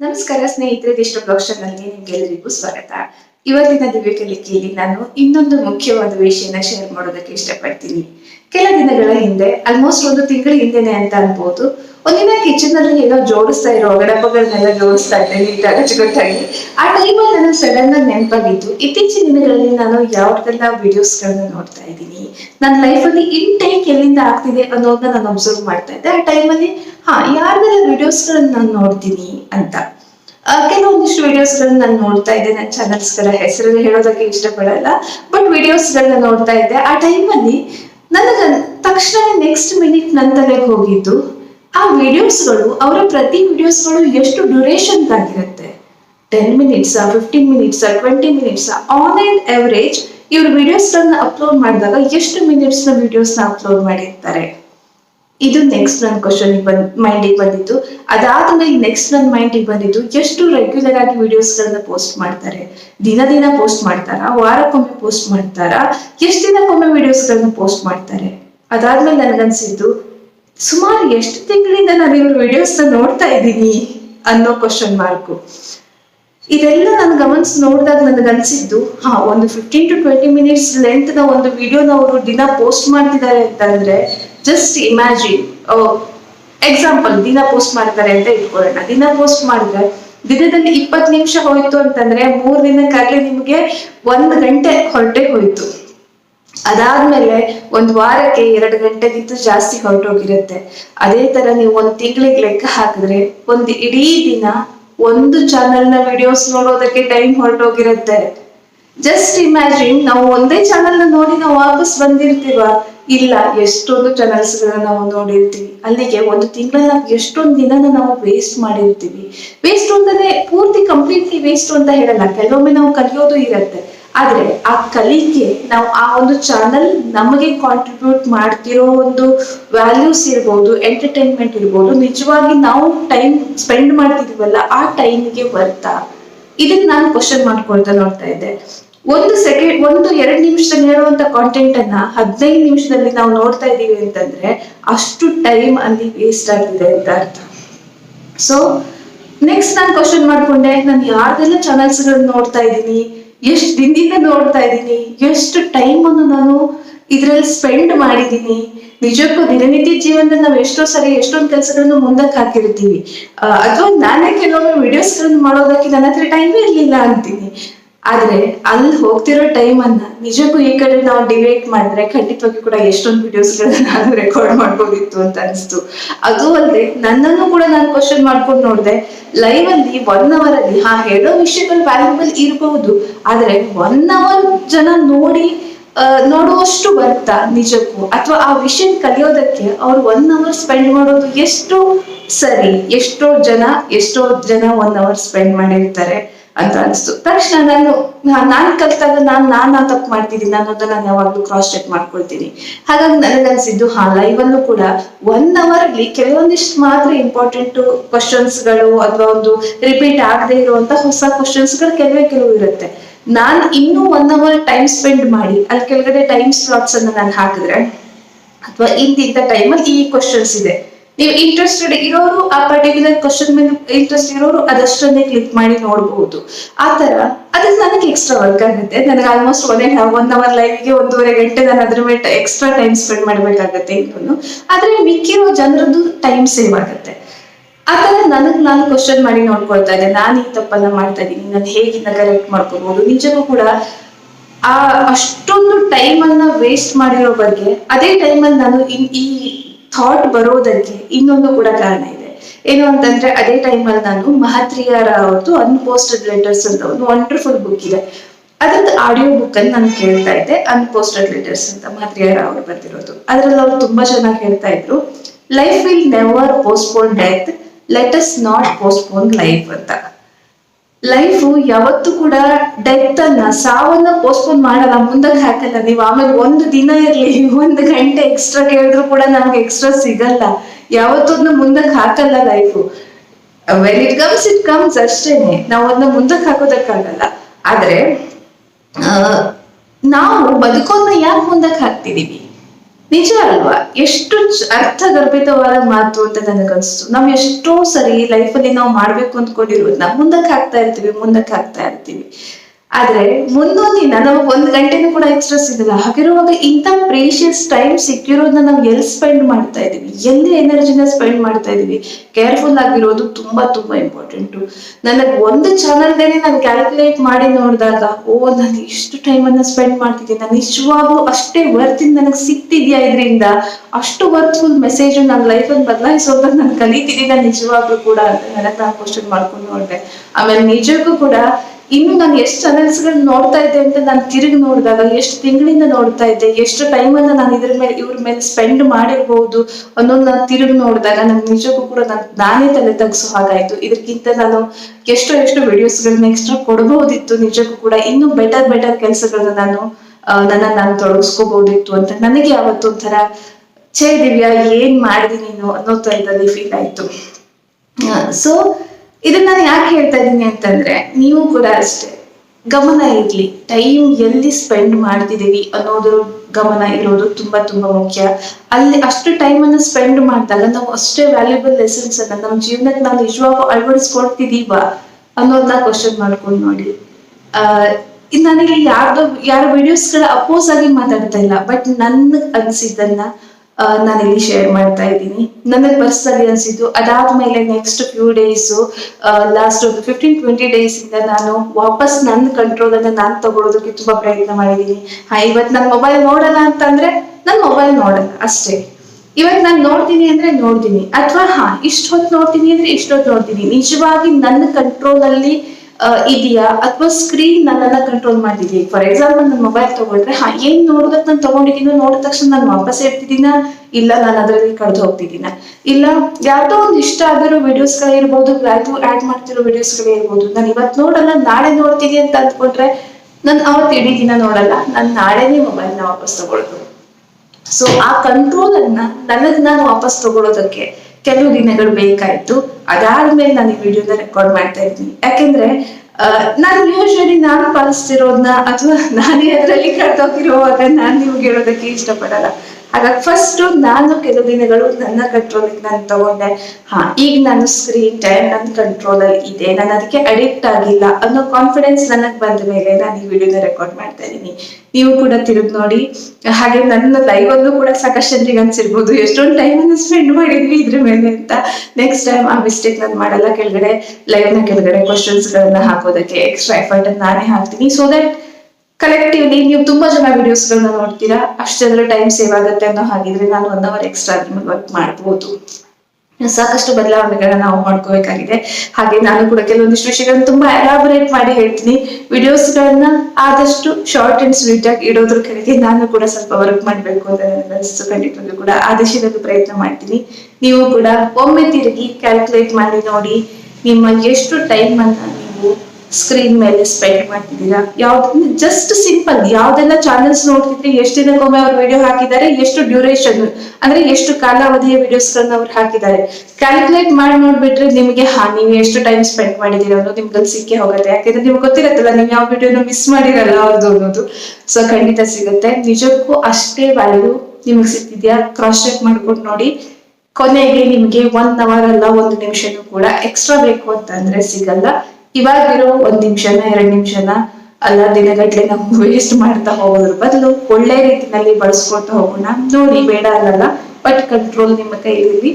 ನಮಸ್ಕಾರ ಸ್ನೇಹಿತರೆ ದೇಶ ಬ್ಲಾಗ್ ಚಾನಲ್ಗೆ ನಿಮ್ಗೆಲ್ಲರಿಗೂ ಸ್ವಾಗತ. ಇವತ್ತಿನ ದಿವ್ಯ ಕಲಿಕೆಯಲ್ಲಿ ನಾನು ಇನ್ನೊಂದು ಮುಖ್ಯವಾದ ವಿಷಯನ ಶೇರ್ ಮಾಡೋದಕ್ಕೆ ಇಷ್ಟಪಡ್ತೀನಿ. ಕೆಲ ದಿನಗಳ ಹಿಂದೆ ಆಲ್ಮೋಸ್ಟ್ ಒಂದು ತಿಂಗಳ ಹಿಂದೆನೆ ಅಂತ ಅನ್ಬೋದು, ಒಂದಿನ ಕಿಚನ್ ಅಲ್ಲಿ ಏನೋ ಜೋಡಿಸ್ತಾ ಇರೋ ಗಡಪಗಳನ್ನೆಲ್ಲ ಜೋಡಿಸ್ತಾ ಇದ್ದೆ, ನೀಟಾಗಿ ಅಚ್ಚುಕಟ್ಟಾಗಿ. ಆ ಟೈಮಲ್ಲಿ ನನಗೆ ಸಡನ್ ಆಗಿ ನೆನಪಾಗಿತ್ತು ಇತ್ತೀಚಿನ ದಿನಗಳಲ್ಲಿ ನಾನು ಯಾವ್ದೆಲ್ಲ ವಿಡಿಯೋಸ್ ಗಳನ್ನ ನೋಡ್ತಾ ಇದ್ದೀನಿ, ನನ್ನ ಲೈಫಲ್ಲಿ ಇಂಟೇಕ್ ಎಲ್ಲಿಂದ ಆಗ್ತಿದೆ ಅನ್ನೋದನ್ನ ನಾನು ಅಬ್ಸರ್ವ್ ಮಾಡ್ತಾ ಇದ್ದೆ. ಆ ಟೈಮಲ್ಲಿ ಹಾ, ಯಾರ್ದೆಲ್ಲ ವಿಡಿಯೋಸ್ ಗಳನ್ನ ನಾನು ನೋಡ್ತೀನಿ? ಅಂತ. ಕೆಲವೊಂದಿಷ್ಟು ವಿಡಿಯೋಸ್ ಗಳನ್ನ ನಾನು ನೋಡ್ತಾ ಇದ್ದೆ ನನ್ನ ಚಾನಲ್ಸ್ಗಳ ಹೆಸರು ಹೇಳೋದಕ್ಕೆ ಇಷ್ಟಪಡಲ್ಲ ಬಟ್ ವಿಡಿಯೋಸ್ ಗಳನ್ನ ನೋಡ್ತಾ ಇದ್ದೆ. ಆ ಟೈಮಲ್ಲಿ ನನಗ ತಕ್ಷಣ ನೆಕ್ಸ್ಟ್ ಮಿನಿಟ್ ನನ್ನ ತಲೆಗೆ ಹೋಗಿದ್ದು, ಆ ವಿಡಿಯೋಸ್ಗಳು ಅವರ ಪ್ರತಿ ವಿಡಿಯೋಸ್ಗಳು ಎಷ್ಟು ಡ್ಯೂರೇಷನ್ ಆಗಿರುತ್ತೆ ten minutes fifteen minutes twenty minutes on average ಇವ್ರ ವಿಡಿಯೋಸ್ ಗಳನ್ನ ಅಪ್ಲೋಡ್ ಮಾಡಿದಾಗ ಎಷ್ಟು ಮಿನಿಟ್ಸ್ನ ವಿಡಿಯೋಸ್ನ ಅಪ್ಲೋಡ್ ಮಾಡಿರ್ತಾರೆ? ಇದು ನೆಕ್ಸ್ಟ್ ನನ್ನ ಕ್ವಶನ್ ಬಂದ್ ಮೈಂಡಿಗೆ ಬಂದಿತ್ತು ಅದಾದ್ಮೇಲೆ ನೆಕ್ಸ್ಟ್ ನನ್ನ ಮೈಂಡಿಗೆ ಬಂದಿದ್ದು, ಎಷ್ಟು ರೆಗ್ಯುಲರ್ ಆಗಿ ವಿಡಿಯೋಸ್ ಗಳನ್ನ ಪೋಸ್ಟ್ ಮಾಡ್ತಾರೆ? ದಿನ ದಿನ ಪೋಸ್ಟ್ ಮಾಡ್ತಾರಾ? ವಾರಕ್ಕೊಮ್ಮೆ ಪೋಸ್ಟ್ ಮಾಡ್ತಾರಾ? ಎಷ್ಟು ದಿನಕ್ಕೊಮ್ಮೆ ವಿಡಿಯೋಸ್ ಗಳನ್ನ ಪೋಸ್ಟ್ ಮಾಡ್ತಾರೆ? ಅದಾದ್ಮೇಲೆ ನನ್ಗನ್ಸಿದ್ದು, ಸುಮಾರು ಎಷ್ಟು ತಿಂಗಳಿಂದ ನಾನು ಇವ್ರ ವಿಡಿಯೋಸ್ ನೋಡ್ತಾ ಇದ್ದೀನಿ ಅನ್ನೋ ಕ್ವಶನ್ ಮಾರ್ಕು ಇದೆಲ್ಲ ನಾನು ಗಮನಿಸಿ ನೋಡಿದಾಗ ನನಗೆ ಅನ್ಸಿದ್ದು, ಹಾ, ಒಂದು fifteen to twenty minutes length ಒಂದು ವಿಡಿಯೋನ ಅವರು ದಿನ ಪೋಸ್ಟ್ ಮಾಡ್ತಿದ್ದಾರೆ ಅಂತಂದ್ರೆ ಜಸ್ಟ್ ಇಮ್ಯಾಜಿನ್ ಎಕ್ಸಾಂಪಲ್ ದಿನ ಪೋಸ್ಟ್ ಮಾಡ್ತಾರೆ ಅಂತ ಇಟ್ಕೊಳ್ಳೋಣ. ದಿನ ಪೋಸ್ಟ್ ಮಾಡಿದ್ರೆ ದಿನದಲ್ಲಿ ಇಪ್ಪತ್ತು ನಿಮಿಷ ಹೋಯ್ತು ಅಂತಂದ್ರೆ ಮೂರ್ ದಿನಕ್ಕಾಗಲೇ ನಿಮಗೆ ಒಂದು ಗಂಟೆ ಹೊರಟೆ ಹೋಯ್ತು. ಅದಾದ್ಮೇಲೆ ಒಂದು ವಾರಕ್ಕೆ ಎರಡು ಗಂಟೆಗಿಂತ ಜಾಸ್ತಿ ಹೊರಟೋಗಿರುತ್ತೆ. ಅದೇ ತರ ನೀವು ಒಂದ್ ತಿಂಗಳಿಗೆ ಲೆಕ್ಕ ಹಾಕಿದ್ರೆ, ಒಂದು ಇಡೀ ದಿನ ಒಂದು ಚಾನೆಲ್ನ ವಿಡಿಯೋಸ್ ನೋಡೋದಕ್ಕೆ ಟೈಮ್ ಹೊರಟೋಗಿರುತ್ತೆ. ಜಸ್ಟ್ ಇಮ್ಯಾಜಿನ್ ನಾವು ಒಂದೇ ಚಾನೆಲ್ನ ನೋಡಿ ನಾವು ವಾಪಸ್ ಬಂದಿರ್ತೀವ. ಇಲ್ಲ, ಎಷ್ಟೊಂದು ಚಾನೆಲ್ಸ್ ಗಳನ್ನ ನಾವು ನೋಡಿರ್ತೀವಿ. ಅಲ್ಲಿಗೆ ಒಂದು ತಿಂಗಳ ಎಷ್ಟೊಂದು ದಿನನ ನಾವು ವೇಸ್ಟ್ ಮಾಡಿರ್ತೀವಿ. ವೇಸ್ಟ್ ಅಂತಾನೆ ಪೂರ್ತಿ ಕಂಪ್ಲೀಟ್ಲಿ ವೇಸ್ಟ್ ಅಂತ ಹೇಳಲ್ಲ. ಕೆಲವೊಮ್ಮೆ ನಾವು ಕಲಿಯೋದು ಇರತ್ತೆ. ಆದ್ರೆ ಆ ಕಲಿಕೆ ನಾವು ಆ ಒಂದು ಚಾನಲ್ ನಮಗೆ ಕಾಂಟ್ರಿಬ್ಯೂಟ್ ಮಾಡ್ತಿರೋ ಒಂದು ವ್ಯಾಲ್ಯೂಸ್ ಇರ್ಬೋದು ಎಂಟರ್ಟೈನ್ಮೆಂಟ್ ಇರ್ಬೋದು, ನಿಜವಾಗಿ ನಾವು ಟೈಮ್ ಸ್ಪೆಂಡ್ ಮಾಡ್ತಿದೀವಲ್ಲ, ಆ ಟೈಮ್ಗೆ ವರ್ತ. ಇದನ್ನ ನಾನು ಕ್ವಶನ್ ಮಾಡ್ಕೊಳ್ತಾ ನೋಡ್ತಾ ಇದ್ದೆ. ಒಂದು ಸೆಕೆಂಡ್ ಒಂದು ಎರಡು ನಿಮಿಷದಲ್ಲಿ ಹೇಳುವಂತ ಕಾಂಟೆಂಟ್ ಅನ್ನ ಹದಿನೈದು ನಿಮಿಷದಲ್ಲಿ ನಾವು ನೋಡ್ತಾ ಇದೀವಿ ಅಂತಂದ್ರೆ ಅಷ್ಟು ಟೈಮ್ ಅಲ್ಲಿ ವೇಸ್ಟ್ ಆಗ್ತಿದೆ ಅಂತ ಅರ್ಥ. ಸೊ ನೆಕ್ಸ್ಟ್ ನಾನು ಕ್ವಶನ್ ಮಾಡ್ಕೊಂಡೆ. ನಾನು ಯಾರ್ದೆಲ್ಲ ಚಾನಲ್ಸ್ ಗಳನ್ನ ನೋಡ್ತಾ ಇದ್ದೀನಿ? ಎಷ್ಟು ದಿನದಿಂದ ನೋಡ್ತಾ ಇದ್ದೀನಿ? ಎಷ್ಟು ಟೈಮ್ ಅನ್ನು ನಾನು ಇದ್ರಲ್ಲಿ ಸ್ಪೆಂಡ್ ಮಾಡಿದೀನಿ ನಿಜಕ್ಕೂ ದಿನನಿತ್ಯ ಜೀವನದಲ್ಲಿ ನಾವು ಎಷ್ಟೋ ಸರಿ ಎಷ್ಟೊಂದು ಕೆಲಸಗಳನ್ನು ಮುಂದಕ್ಕೆ ಹಾಕಿರ್ತೀವಿ. ಅಥವಾ ನಾನೇ ಕೆಲವೊಮ್ಮೆ ವಿಡಿಯೋಸ್ ಗಳನ್ನ ಮಾಡೋದಕ್ಕೆ ನನ್ನ ಹತ್ರ ಟೈಮೇ ಇರ್ಲಿಲ್ಲ ಅಂತೀನಿ. ಆದ್ರೆ ಅಲ್ಲಿ ಹೋಗ್ತಿರೋ ಟೈಮ್ ಅನ್ನ ನಿಜಕ್ಕೂ ಈ ಕಡೆ ನಾವು ಡಿಬೇಟ್ ಮಾಡಿದ್ರೆ ಖಂಡಿತವಾಗಿ ಕೂಡ ಎಷ್ಟೊಂದು ವಿಡಿಯೋಸ್ ನಾನು ರೆಕಾರ್ಡ್ ಮಾಡ್ಬೋದಿತ್ತು ಅಂತ ಅನಿಸ್ತು. ಅದು ಅಲ್ಲದೆ ನನ್ನನ್ನು ಕೂಡ ನಾನು ಕ್ವಶನ್ ಮಾಡ್ಕೊಂಡು ನೋಡಿದೆ ಲೈವ್ ಅಲ್ಲಿ ಒನ್ ಅವರ್ ಅಲ್ಲಿ, ಹಾ, ಹೇಳೋ ವಿಷಯಗಳು ವ್ಯಾಲ್ಯೂಬಲ್ ಇರಬಹುದು, ಆದ್ರೆ ಒನ್ ಅವರ್ ಜನ ನೋಡಿ ನೋಡುವಷ್ಟು ಬರ್ತಾ ನಿಜಕ್ಕೂ. ಅಥವಾ ಆ ವಿಷಯ ಕಲಿಯೋದಕ್ಕೆ ಅವ್ರು ಒನ್ ಅವರ್ ಸ್ಪೆಂಡ್ ಮಾಡೋದು ಎಷ್ಟು ಸರಿ, ಎಷ್ಟೋ ಜನ ಎಷ್ಟೋ ಜನ ಒನ್ ಅವರ್ ಸ್ಪೆಂಡ್ ಮಾಡಿರ್ತಾರೆ. ಅಂತ ಅನ್ಸ್ತು. ತಕ್ಷಣ ನಾನು, ನಾನ್ ಕಲ್ತಾಗ ನಾನ್ ನಾನ್ ನಾ ತಪ್ಪು ಮಾಡ್ತಿದ್ದೀನಿ ಅನ್ನೋದನ್ನ ನಾನು ಯಾವಾಗ್ಲೂ ಕ್ರಾಸ್ ಚೆಕ್ ಮಾಡ್ಕೊಳ್ತೀನಿ. ಹಾಗಾಗಿ ನನಗನ್ಸಿದ್ದು ಹಾ ಲೈವ್ ಅಲ್ಲೂ ಕೂಡ ಒನ್ ಅವರ್ ಕೆಲವೊಂದಿಷ್ಟು ಮಾತ್ರ ಇಂಪಾರ್ಟೆಂಟ್ ಕ್ವಶನ್ಸ್ಗಳು ಅಥವಾ ಒಂದು ರಿಪೀಟ್ ಆಗದೆ ಇರುವಂತ ಹೊಸ ಕ್ವಶನ್ಸ್ಗಳು ಕೆಲವೇ ಕೆಲವು ಇರುತ್ತೆ. ನಾನ್ ಇನ್ನೂ ಒನ್ ಅವರ್ ಟೈಮ್ ಸ್ಪೆಂಡ್ ಮಾಡಿ ಅಲ್ಲಿ ಕೆಳಗಡೆ ಟೈಮ್ ಸ್ಲಾಟ್ಸ್ ಅನ್ನ ನಾನು ಹಾಕಿದ್ರೆ, ಅಥವಾ ಇಂತಿಂತ ಟೈಮಲ್ಲಿ ಈ ಕ್ವಶನ್ಸ್ ಇದೆ. ನೀವು ಇಂಟ್ರೆಸ್ಟೆಡ್ ಇರೋರು ಆ ಪರ್ಟಿಕ್ಯುಲರ್ ಕ್ವಶನ್ ಮೇಲೆ ಇಂಟ್ರೆಸ್ಟ್ ಇರೋರು ಅದಷ್ಟನ್ನೇ ಕ್ಲಿಕ್ ಮಾಡಿ ನೋಡಬಹುದು ಆ ತರ ಅದಕ್ಕೆ ನನಗೆ ಎಕ್ಸ್ಟ್ರಾ ವರ್ಕ್ ಆಗುತ್ತೆ. ನನಗೆ ಆಲ್ಮೋಸ್ಟ್ ಒನ್ ಒನ್ ಅವರ್ ಲೈಫ್ಗೆ ಒಂದೂವರೆ ಗಂಟೆ ನಾನು ಅದ್ರ ಮೇಲೆ ಎಕ್ಸ್ಟ್ರಾ ಟೈಮ್ ಸ್ಪೆಂಡ್ ಮಾಡ್ಬೇಕಾಗತ್ತೆ ಇನ್ನೂ. ಆದ್ರೆ ಮಿಕ್ಕಿರೋ ಜನರದ್ದು ಟೈಮ್ ಸೇವ್ ಆಗುತ್ತೆ. ಆ ತರ ನನಗ್ ನಾನು ಕ್ವಶನ್ ಮಾಡಿ ನೋಡ್ಕೊಳ್ತಾ ಇದ್ದೆ. ನಾನು ಈ ತಪ್ಪನ್ನ ಮಾಡ್ತಾ ಇದ್ದೀನಿ. ನಾನು ಹೇಗಿಂದ ಕರೆಕ್ಟ್ ಮಾಡ್ಕೋಬಹುದು ನಿಜಕ್ಕೂ ಕೂಡ ಆ ಅಷ್ಟೊಂದು ಟೈಮ್ ಅನ್ನ ವೇಸ್ಟ್ ಮಾಡಿರೋ ಬಗ್ಗೆ, ಅದೇ ಟೈಮಲ್ಲಿ ನಾನು ಈ ಥಾಟ್ ಬರೋದಕ್ಕೆ ಇನ್ನೊಂದು ಕೂಡ ಕಾರಣ ಇದೆ. ಏನು ಅಂತಂದ್ರೆ ಅದೇ ಟೈಮಲ್ಲಿ ನಾನು ಮಹತ್ರಿಯರ ಅವ್ರದ್ದು ಅನ್ಪೋಸ್ಟೆಡ್ ಲೆಟರ್ಸ್ ಅಂತ ಒಂದು ವಂಡರ್ಫುಲ್ ಬುಕ್ ಇದೆ. ಅದ್ರದ್ದು ಆಡಿಯೋ ಬುಕ್ ಅನ್ನು ನಾನು ಕೇಳ್ತಾ ಇದ್ದೆ ಅನ್ಪೋಸ್ಟೆಡ್ ಲೆಟರ್ಸ್ ಅಂತ ಮಹತ್ರಿಯರ ಅವರು ಬರ್ತಿರೋದು ಅದ್ರಲ್ಲಿ ಅವ್ರು ತುಂಬಾ ಚೆನ್ನಾಗಿ ಹೇಳ್ತಾ ಇದ್ರು life will never postpone death let us not postpone life ಅಂತ. ಲೈಫ್ ಯಾವತ್ತೂ ಕೂಡ ಡೆತ್ ಅನ್ನ, ಸಾವನ್ನ ಪೋಸ್ಟ್ಪೋನ್ ಮಾಡಲ್ಲ. ಮುಂದಕ್ಕೆ ಹಾಕಲ್ಲ. ನೀವು ಆಮೇಲೆ ಒಂದು ದಿನ ಇರ್ಲಿ, ಒಂದು ಗಂಟೆ ಎಕ್ಸ್ಟ್ರಾ ಕೇಳಿದ್ರು ಕೂಡ ನಮ್ಗೆ ಎಕ್ಸ್ಟ್ರಾ ಸಿಗಲ್ಲ. ಯಾವತ್ತೊಂದು ಮುಂದಕ್ಕೆ ಹಾಕಲ್ಲ life when it comes it comes ಅಷ್ಟೇನೆ ನಾವು ಅದನ್ನ ಮುಂದಕ್ಕೆ ಹಾಕೋದಕ್ಕಾಗಲ್ಲ. ಆದ್ರೆ ನಾವು ಬದುಕೋದನ್ನ ಯಾಕೆ ಮುಂದಕ್ಕೆ ಹಾಕ್ತಿದೀವಿ? ನಿಜ ಅಲ್ವಾ ಎಷ್ಟು ಅರ್ಥ ಅರ್ಥಗರ್ಭಿತವಾದ ಮಾತು ಅಂತ ನನಗನ್ಸ್ತು ನಾವ್ ಎಷ್ಟೋ ಸರಿ ಲೈಫಲ್ಲಿ ನಾವು ಮಾಡ್ಬೇಕು ಅಂದ್ಕೊಂಡಿರೋದನ್ನ ಮುಂದಕ್ಕೆ ಹಾಕ್ತಾ ಇರ್ತೀವಿ, ಮುಂದಕ್ಕೆ ಹಾಕ್ತಾ ಇರ್ತೀವಿ. ಆದ್ರೆ ಮುಂದೊಂದು ದಿನ ನಮಗ್ ಒಂದ್ ಗಂಟೆನೂ ಕೂಡ ಎಕ್ಸ್ಟ್ರಾ ಸಿಗಲ್ಲ. ಹಾಗಿರುವಾಗ ಇಂಥ ಪ್ರೀಶಿಯಸ್ ಟೈಮ್ ಸಿಕ್ಕಿರೋದನ್ನ ನಾವು ಎಲ್ಲಿ ಸ್ಪೆಂಡ್ ಮಾಡ್ತಾ ಇದೀವಿ ಎಲ್ಲಿ ಎನರ್ಜಿನ ಸ್ಪೆಂಡ್ ಮಾಡ್ತಾ ಇದೀವಿ ಕೇರ್ಫುಲ್ ಆಗಿರೋದು ತುಂಬಾ ತುಂಬಾ ಇಂಪಾರ್ಟೆಂಟ್ ನನಗ್ ಒಂದು ಚಾನಲ್ದೇನೆ ನಾನು ಕ್ಯಾಲ್ಕುಲೇಟ್ ಮಾಡಿ ನೋಡಿದಾಗ, ಓ, ನಾನು ಇಷ್ಟು ಟೈಮ್ ಅನ್ನ ಸ್ಪೆಂಡ್ ಮಾಡ್ತಿದ್ದೀನಿ ನಾನು ನಿಜವಾಗ್ಲೂ ಅಷ್ಟೇ ವರ್ತ್ ನನಗೆ ಸಿಕ್ತಿದ್ಯಾ ಇದ್ರಿಂದ? ಅಷ್ಟು ವರ್ತ್ಫುಲ್ ಮೆಸೇಜ್ ನನ್ನ ಲೈಫಲ್ಲಿ ಬದಲಾಯಿಸೋದ್ ನಾನು ಕಲಿತಿದ್ದೀನ ನಿಜವಾಗ್ಲೂ ಕೂಡ ಅಂತ ನನಗೆ ನಾನು ಕ್ವಶನ್ ಮಾಡ್ಕೊಂಡು ನೋಡಿದೆ. ಆಮೇಲೆ ನಿಜಕ್ಕೂ ಕೂಡ ಇನ್ನು ನಾನು ಎಷ್ಟು ಚಾನೆಲ್ಸ್ ಗಳನ್ನ ನೋಡ್ತಾ ಇದ್ದೆ ಅಂತ ನಾನು ತಿರುಗಿ ನೋಡಿದಾಗ, ಎಷ್ಟು ತಿಂಗಳಿಂದ ನೋಡ್ತಾ ಇದ್ದೆ, ಎಷ್ಟು ಟೈಮ್ ಅನ್ನ ನಾನು ಇದ್ರ ಮೇಲೆ, ಇವ್ರ ಮೇಲೆ ಸ್ಪೆಂಡ್ ಮಾಡಿರ್ಬಹುದು ಅನ್ನೋದು ನಾನು ತಿರುಗಿ ನೋಡಿದಾಗ ನನ್ ನಿಜಕ್ಕೂ ಕೂಡ ನಾನು ನಾನೇ ತಲೆ ತಗ್ಸೋ ಹಾಗಾಯ್ತು. ಇದಕ್ಕಿಂತ ನಾನು ಎಷ್ಟೋ ಎಷ್ಟು ವಿಡಿಯೋಸ್ ಗಳನ್ನ ಎಕ್ಸ್ಟ್ರಾ ಕೊಡಬಹುದಿತ್ತು ನಿಜಕ್ಕೂ ಕೂಡ. ಇನ್ನೂ ಬೆಟರ್ ಬೆಟರ್ ಕೆಲಸಗಳನ್ನ ನಾನು ನನ್ನ ನಾನು ತೊಡಗಿಸ್ಕೋಬಹುದಿತ್ತು ಅಂತ ನನಗೆ ಯಾವತ್ತು ಒಂಥರ, ಛೇ ದಿವ್ಯಾ, ಏನ್ ಮಾಡಿದಿ ನೀನು ಅನ್ನೋ ತರದಲ್ಲಿ ಫೀಲ್ ಆಯ್ತು. ಸೊ ಇದನ್ನ ನಾನು ಯಾಕೆ ಹೇಳ್ತಾ ಇದ್ದೀನಿ ಅಂತಂದ್ರೆ, ನೀವು ಕೂಡ ಅಷ್ಟೇ, ಗಮನ ಇರ್ಲಿ. ಟೈಮ್ ಎಲ್ಲಿ ಸ್ಪೆಂಡ್ ಮಾಡ್ತಿದೀವಿ ಅನ್ನೋದ್ರ ಗಮನ ಇರೋದು ತುಂಬಾ ತುಂಬಾ ಮುಖ್ಯ. ಅಲ್ಲಿ ಅಷ್ಟು ಟೈಮ್ ಅನ್ನು ಸ್ಪೆಂಡ್ ಮಾಡಿದಾಗ ನಾವು ಅಷ್ಟೇ ವ್ಯಾಲ್ಯೂಬಲ್ ಲೆಸನ್ಸ್ ಅನ್ನ ನಮ್ಮ ಜೀವನಕ್ಕೆ ನಾವು ನಿಜವಾಗೂ ಅಳವಡಿಸ್ಕೊಳ್ತಿದೀವ ಅನ್ನೋದನ್ನ ಕ್ವಶನ್ ಮಾಡ್ಕೊಂಡು ನೋಡಿ. ಇದ್ ನನಗೆ ಯಾರ್ದೋ, ಯಾರ ವಿಡಿಯೋಸ್ಗಳ ಅಪೋಸ್ ಆಗಿ ಮಾತಾಡ್ತಾ ಇಲ್ಲ ಬಟ್ ನನ್ಗೆ ಅನ್ಸಿದ್ದನ್ನ ನಾನಿಲ್ಲಿ ಶೇರ್ ಮಾಡ್ತಾ ಇದ್ದೀನಿ. ನನಗೆ ಪರ್ಸನಲಿ ಅನಿಸಿದ್ದು, ಅದಾದ್ಮೇಲೆ ನೆಕ್ಸ್ಟ್ ಫ್ಯೂ ಡೇಸು ಲಾಸ್ಟ್ ಒಂದು ಫಿಫ್ಟೀನ್ ಟ್ವೆಂಟಿ ಡೇಸ್ ಇಂದ ನಾನು ವಾಪಸ್ ನನ್ನ ಕಂಟ್ರೋಲ್ ಅನ್ನ ನಾನು ತಗೊಳೋದಕ್ಕೆ ತುಂಬಾ ಪ್ರಯತ್ನ ಮಾಡಿದ್ದೀನಿ. ಹಾ ಇವತ್ತು ನನ್ನ ಮೊಬೈಲ್ ನೋಡಲ್ಲ ಅಂತಂದ್ರೆ ನನ್ನ ಮೊಬೈಲ್ ನೋಡಲ್ಲ, ಅಷ್ಟೇ. ಇವತ್ತು ನಾನು ನೋಡ್ತೀನಿ ಅಂದ್ರೆ ನೋಡ್ತೀನಿ. ಅಥವಾ ಹಾ ಇಷ್ಟೊತ್ತು ನೋಡ್ತೀನಿ ಅಂದ್ರೆ ಇಷ್ಟೊತ್ತು ನೋಡ್ತೀನಿ. ನಿಜವಾಗಿ ನನ್ನ ಕಂಟ್ರೋಲ್ ಅಲ್ಲಿ ಇದೆಯಾ? ಅಥವಾ ಸ್ಕ್ರೀನ್ ನನ್ನನ್ನ ಕಂಟ್ರೋಲ್ ಮಾಡಿದೀವಿ ಫಾರ್ ಎಕ್ಸಾಂಪಲ್ ನನ್ನ ಮೊಬೈಲ್ ತಗೊಂಡ್ರೆ, ಹಾ, ಏನ್ ನೋಡೋದಕ್ ನಾನು ತಗೊಂಡಿದ್ದೀನೋ ನೋಡಿದ ತಕ್ಷಣ ನಾನು ವಾಪಸ್ ಇರ್ತಿದ್ದೀನ ಇಲ್ಲ, ನಾನು ಅದರಲ್ಲಿ ಕಳೆದು ಹೋಗ್ತಿದ್ದೀನ? ಇಲ್ಲ, ಯಾವ್ದೋ ಒಂದು ಇಷ್ಟ ಆಗಿರೋ ವಿಡಿಯೋಸ್ಗಳಿರ್ಬೋದು ಯಾವ್ದು ಆಡ್ ಮಾಡ್ತಿರೋ ವಿಡಿಯೋಸ್ಗಳೇ ಇರ್ಬೋದು ನಾನು ಇವತ್ತು ನೋಡಲ್ಲ, ನಾಳೆ ನೋಡ್ತೀನಿ ಅಂತ ಅಂದ್ಕೊಂಡ್ರೆ, ನಾನು ಅವತ್ತು ಇಡೀ ದಿನ ನೋಡಲ್ಲ, ನಾನು ನಾಳೆನೇ ಮೊಬೈಲ್ನ ವಾಪಸ್ ತಗೊಳ್ಳೋದು. ಸೊ ಆ ಕಂಟ್ರೋಲ್ ಅನ್ನ ನನಗ್ ನಾನು ವಾಪಸ್ ತಗೊಳ್ಳೋದಕ್ಕೆ ಕೆಲವು ದಿನಗಳು ಬೇಕಾಯ್ತು. ಅದಾದ್ಮೇಲೆ ನಾನು ಈ ವಿಡಿಯೋನ ರೆಕಾರ್ಡ್ ಮಾಡ್ತಾ ಇದ್ದೀನಿ. ಯಾಕೆಂದ್ರೆ ನಾನು ಯೂಶಲಿ ನಾನು ಪಾಲಿಸ್ತಿರೋದನ್ನ ಅಥವಾ ನಾನೇ ಅದರಲ್ಲಿ ಕಳೆದೋಗಿರುವಾಗ ನಾನು ನಿಮ್ಗೆ ಹೇಳೋದಕ್ಕೆ ಇಷ್ಟಪಡಲ್ಲ. ಹಾಗಾಗಿ ಫಸ್ಟ್ ನಾನು ಕೆಲವು ದಿನಗಳು ನನ್ನ ಕಂಟ್ರೋಲ್ ನಾನು ತಗೊಂಡೆ. ಹಾ, ಈಗ ನಾನು ಸ್ಕ್ರೀನ್ ಟೈಮ್ ನನ್ನ ಕಂಟ್ರೋಲ್ ಅಲ್ಲಿ ಇದೆ. ನಾನು ಅದಕ್ಕೆ ಅಡಿಕ್ಟ್ ಆಗಿಲ್ಲ ಅನ್ನೋ ಕಾನ್ಫಿಡೆನ್ಸ್ ನನಗೆ ಬಂದ ಮೇಲೆ ನಾನು ಈ ವಿಡಿಯೋನ ರೆಕಾರ್ಡ್ ಮಾಡ್ತಾ ಇದ್ದೀನಿ. ನೀವು ಕೂಡ ತಿರುಗಿ ನೋಡಿ. ಹಾಗೆ ನನ್ನ ಲೈವ್ ಅಲ್ಲೂ ಕೂಡ ಸಾಕಷ್ಟು ಜನರಿಗೆ ಅನ್ಸಿರ್ಬೋದು. ಎಷ್ಟೊಂದು ಟೈಮ್ ಅನ್ನು ಸ್ಪೆಂಡ್ ಮಾಡಿದ್ವಿ ಇದ್ರ ಮೇಲೆ ಅಂತ. ನೆಕ್ಸ್ಟ್ ಟೈಮ್ ಆ ಮಿಸ್ಟೇಕ್ ನಾನು ಮಾಡಲ್ಲ. ಕೆಳಗಡೆ ಲೈವ್ನ ಕೆಳಗಡೆ ಕ್ವಶನ್ಸ್ ಗಳನ್ನ ಹಾಕೋದಕ್ಕೆ ಎಕ್ಸ್ಟ್ರಾ ಎಫರ್ಟ್ ನಾನೇ ಹಾಕ್ತೀನಿ. ಸೊ ದಟ್ ಕಲೆಕ್ಟಿವ್ಲಿ ನೀವು ತುಂಬಾ ಜನ ವಿಡಿಯೋಸ್ ಗಳನ್ನ ನೋಡ್ತೀರಾ ಜನರ ಟೈಮ್ ಸೇವ್ ಆಗುತ್ತೆ ಅನ್ನೋ ಹಾಗಿದ್ರೆ ನಾನು ಒನ್ ಅವರ್ ಎಕ್ಸ್ಟ್ರಾ ವರ್ಕ್ ಮಾಡಬಹುದು ಸಾಕಷ್ಟು ಬದಲಾವಣೆಗಳನ್ನ ನಾವು ಮಾಡ್ಕೋಬೇಕಾಗಿದೆ. ಹಾಗೆ ನಾನು ಕೂಡ ಕೆಲವೊಂದಿಷ್ಟು ವಿಷಯಗಳನ್ನ ತುಂಬಾ ಎಲಾಬರೇಟ್ ಮಾಡಿ ಹೇಳ್ತೀನಿ. ವಿಡಿಯೋಸ್ ಗಳನ್ನ ಆದಷ್ಟು ಶಾರ್ಟ್ ಅಂಡ್ ಸ್ವೀಟ್ ಆಗಿ ಇಡೋದ್ರ ಕಡೆಗೆ ನಾನು ಕೂಡ ಸ್ವಲ್ಪ ವರ್ಕ್ ಮಾಡ್ಬೇಕು ಅಂತ ಅನಿಸ್ತು ಖಂಡಿತವಾಗ್ಲೂ ಕೂಡ ಆ ದಿಶೆಯಲ್ಲಿ ಪ್ರಯತ್ನ ಮಾಡ್ತೀನಿ. ನೀವು ಕೂಡ ಒಮ್ಮೆ ತಿರುಗಿ ಕ್ಯಾಲ್ಕುಲೇಟ್ ಮಾಡಿ ನೋಡಿ ನಿಮ್ಮ ಎಷ್ಟು ಟೈಮ್ ಅನ್ನ ಸ್ಕ್ರೀನ್ ಮೇಲೆ ಸ್ಪೆಂಡ್ ಮಾಡ್ತಿದ್ದೀರಾ? ಯಾವ್ದು ಜಸ್ಟ್ ಸಿಂಪಲ್ ಯಾವ್ದೆಲ್ಲ ಚಾನೆಲ್ಸ್ ನೋಡ್ತಿದ್ರೆ ಎಷ್ಟು ದಿನಕ್ಕೊಮ್ಮೆ ಅವ್ರು ವಿಡಿಯೋ ಹಾಕಿದ್ದಾರೆ, ಎಷ್ಟು ಡ್ಯೂರೇಷನ್ ಅಂದ್ರೆ ಎಷ್ಟು ಕಾಲಾವಧಿಯ ವಿಡಿಯೋಸ್ ಗಳನ್ನ ಅವ್ರು ಹಾಕಿದ್ದಾರೆ. ಕ್ಯಾಲ್ಕುಲೇಟ್ ಮಾಡಿ ನೋಡ್ಬಿಟ್ರೆ ನಿಮಗೆ ಹಾ, ನೀವು ಎಷ್ಟು ಟೈಮ್ ಸ್ಪೆಂಡ್ ಮಾಡಿದೀರ ಅನ್ನೋದು ನಿಮ್ಗೆ ಸಿಕ್ಕಿ ಹೋಗುತ್ತೆ. ಯಾಕಂದ್ರೆ ನಿಮ್ಗೆ ಗೊತ್ತಿರತ್ತಲ್ಲ, ನೀವು ಯಾವ ವಿಡಿಯೋನು ಮಿಸ್ ಮಾಡಿರಲ್ಲ ಅವ್ರದ್ದು ಅನ್ನೋದು. ಸೊ ಖಂಡಿತ ಸಿಗುತ್ತೆ. ನಿಜಕ್ಕೂ ಅಷ್ಟೇ ವ್ಯಾಲ್ಯೂ ನಿಮ್ಗೆ ಸಿಕ್ಕಿದ್ಯಾ ಕ್ರಾಸ್ ಚೆಕ್ ಮಾಡ್ಕೊಂಡು ನೋಡಿ. ಕೊನೆಗೆ ನಿಮ್ಗೆ ಒನ್ ಅವರ್ ಅಲ್ಲ, ಒಂದು ನಿಮಿಷನೂ ಕೂಡ ಎಕ್ಸ್ಟ್ರಾ ಬೇಕು ಅಂತಂದ್ರೆ ಸಿಗಲ್ಲ. ಇವಾಗಿರೋ ಒಂದ್ ನಿಮಿಷನ ಎರಡ್ ನಿಮಿಷನ ಅಲ್ಲ ದಿನಗಟ್ಲೆ ನಾವು ವೇಸ್ಟ್ ಮಾಡ್ತಾ ಹೋಗೋದ್ರ ಬದಲು ಒಳ್ಳೆ ರೀತಿನಲ್ಲಿ ಬಳಸ್ಕೊಳ್ತಾ ಹೋಗೋಣ. ನೋಡಿ ಬೇಡ ಅಲ್ಲಲ್ಲ ಬಟ್ ಕಂಟ್ರೋಲ್ ನಿಮ್ಮ ಕೈಯಲ್ಲಿ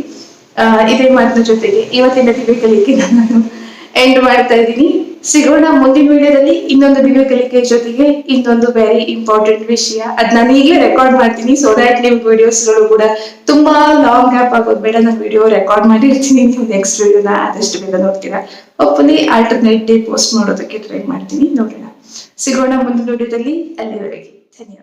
ಇದೇ ಮಾತಿನ ಜೊತೆಗೆ ಇವತ್ತಿನ ದಿವ್ಯ ಕಲಿಕೆ ನಾನು ಎಂಡ್ ಮಾಡ್ತಾ ಇದ್ದೀನಿ. ಸಿಗೋಣ ಮುಂದಿನ ವಿಡಿಯೋದಲ್ಲಿ ಇನ್ನೊಂದು ದಿವ್ಯ ಕಲಿಕೆ ಜೊತೆಗೆ ಇನ್ನೊಂದು ವೆರಿ ಇಂಪಾರ್ಟೆಂಟ್ ವಿಷಯ. ಅದ್ ನಾನು ಈಗಲೇ ರೆಕಾರ್ಡ್ ಮಾಡ್ತೀನಿ. ಸೊ ದಟ್ ನಿಮ್ ವಿಡಿಯೋಸ್ಗಳು ಕೂಡ ತುಂಬಾ ಲಾಂಗ್ ಗ್ಯಾಪ್ ಆಗೋದು ಬೇಡ ನಾನು ವಿಡಿಯೋ ರೆಕಾರ್ಡ್ ಮಾಡಿರ್ತೀನಿ. ನೀವು ನೆಕ್ಸ್ಟ್ ವಿಡಿಯೋನ ಆದಷ್ಟು ಬೇಗ ನೋಡ್ತೀರಾ. ಒಪ್ಪಲಿ ಆಲ್ಟರ್ನೇಟ್ ಡೇ ಪೋಸ್ಟ್ ಮಾಡೋದಕ್ಕೆ ಟ್ರೈ ಮಾಡ್ತೀನಿ. ನೋಡೋಣ. ಸಿಗೋಣ ಮುಂದಿನ ವಿಡಿಯೋದಲ್ಲಿ ಅಲ್ಲಿವರೆಗೆ. ಧನ್ಯವಾದ.